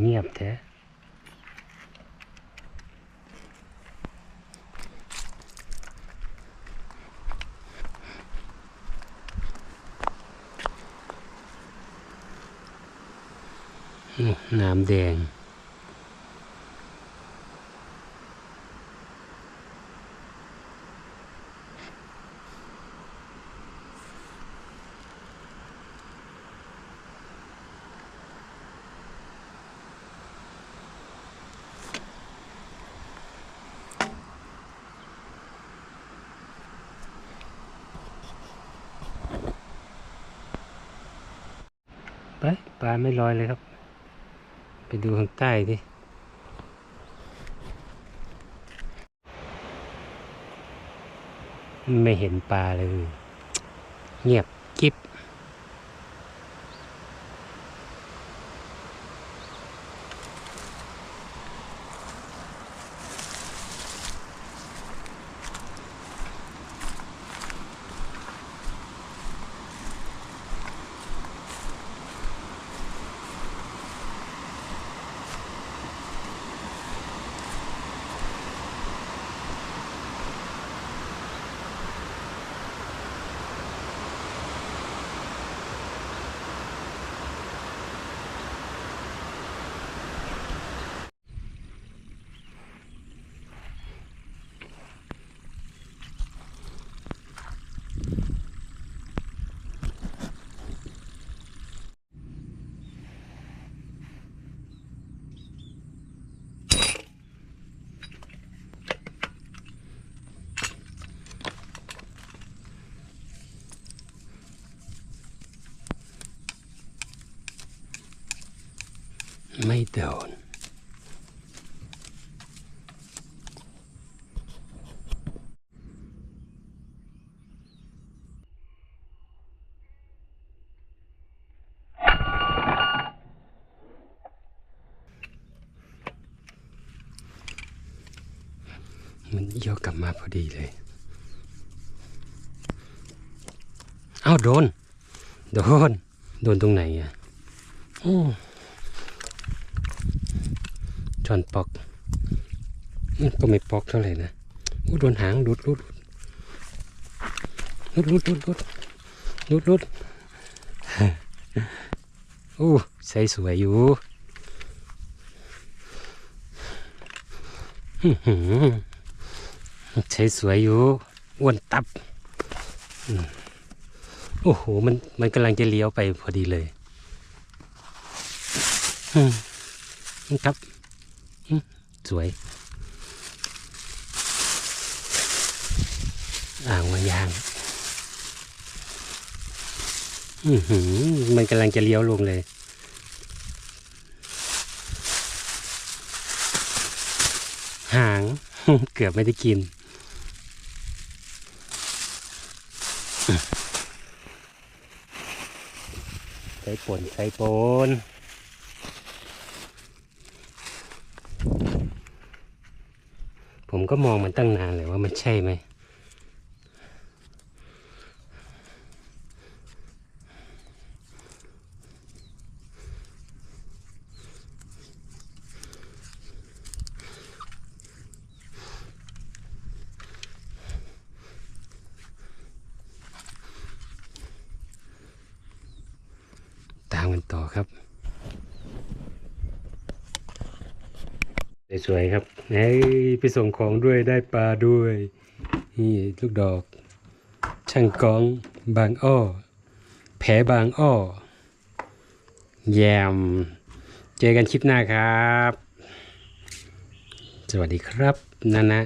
เงียบแท้น้ำแดง ไปปลาไม่ลอยเลยครับ ไปดูข้างใต้ดิไม่เห็นปลาเลย เงียบกิ๊บ ไม่โดนมันเยี่ยวกลับมาพอดีเลย เอ้าโดน โดน โดนตรงไหนอะอ้ จอนปอกก็ไม่ปอกเท่าไหร่นะโอ้โดนหางรุดรุดรุดรุดรุดรุดรุดรุดโอ้ใส่สวยอยู่ใช้สวยอยู่อ้วนตับโอ้โห มันมันกำลังจะเลี้ยวไปพอดีเลย อืมครับ สวย อ่างวายาง อือหือ มันกำลังจะเลี้ยวลงเลย หาง เกือบไม่ได้กินใส่ป่นใส่ปน ผมก็มองมันตั้งนานเลยว่ามันใช่ไหม ตามกันต่อครับ สวยๆครับเฮ้ยไปส่งของด้วยได้ปลาด้วย นี่ลูกดอก ช่างกองบางอ้อ แผลบางอ้อ แยม เจอกันคลิปหน้าครับ สวัสดีครับนะนะ